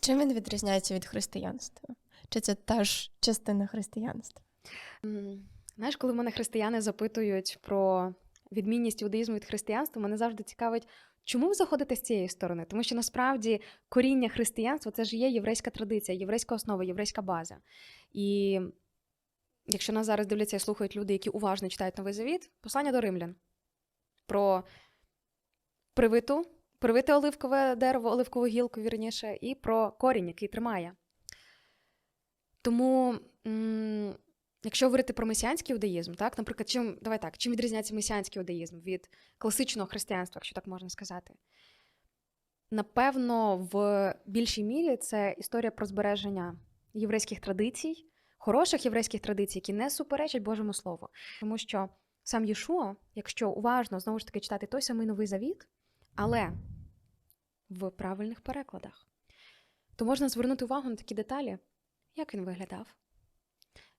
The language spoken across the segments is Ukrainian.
Чим він відрізняється від християнства? Чи це теж частина християнства? Знаєш, коли мене християни запитують про відмінність іудаїзму від християнства, мене завжди цікавить, чому ви заходите з цієї сторони? Тому що насправді коріння християнства це ж є єврейська традиція, єврейська основа, єврейська база. І якщо нас зараз дивляться і слухають люди, які уважно читають новий завіт, послання до римлян про привиту, привите оливкове дерево, оливкову гілку, вірніше, і про корінь, який тримає. Тому. Якщо говорити про месіанський іудаїзм, так, наприклад, чим давай так, чим відрізняється месіанський іудаїзм від класичного християнства, якщо так можна сказати? Напевно, в більшій мірі це історія про збереження єврейських традицій, хороших єврейських традицій, які не суперечать Божому Слову. Тому що сам Єшуа, якщо уважно знову ж таки читати той самий новий завіт, але в правильних перекладах, то можна звернути увагу на такі деталі, як він виглядав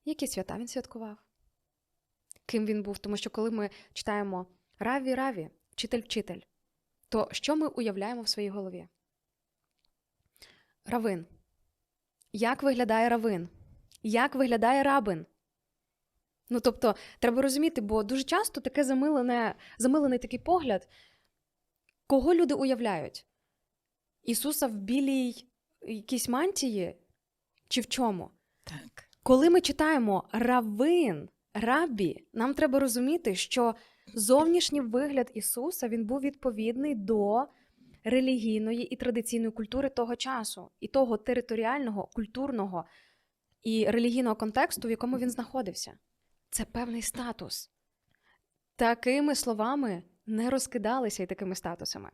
які свята він святкував, ким він був. Тому що коли ми читаємо Раві Раві, вчитель-вчитель, то що ми уявляємо в своїй голові? Равин. Як виглядає равин? Як виглядає рабин? Ну, тобто, треба розуміти, бо дуже часто таке замилене, замилений такий погляд, кого люди уявляють? Ісуса в білій якійсь мантії чи в чому? Так. Коли ми читаємо равин, рабі, нам треба розуміти, що зовнішній вигляд Ісуса він був відповідний до релігійної і традиційної культури того часу, і того територіального, культурного і релігійного контексту, в якому він знаходився. Це певний статус. Такими словами не розкидалися і такими статусами.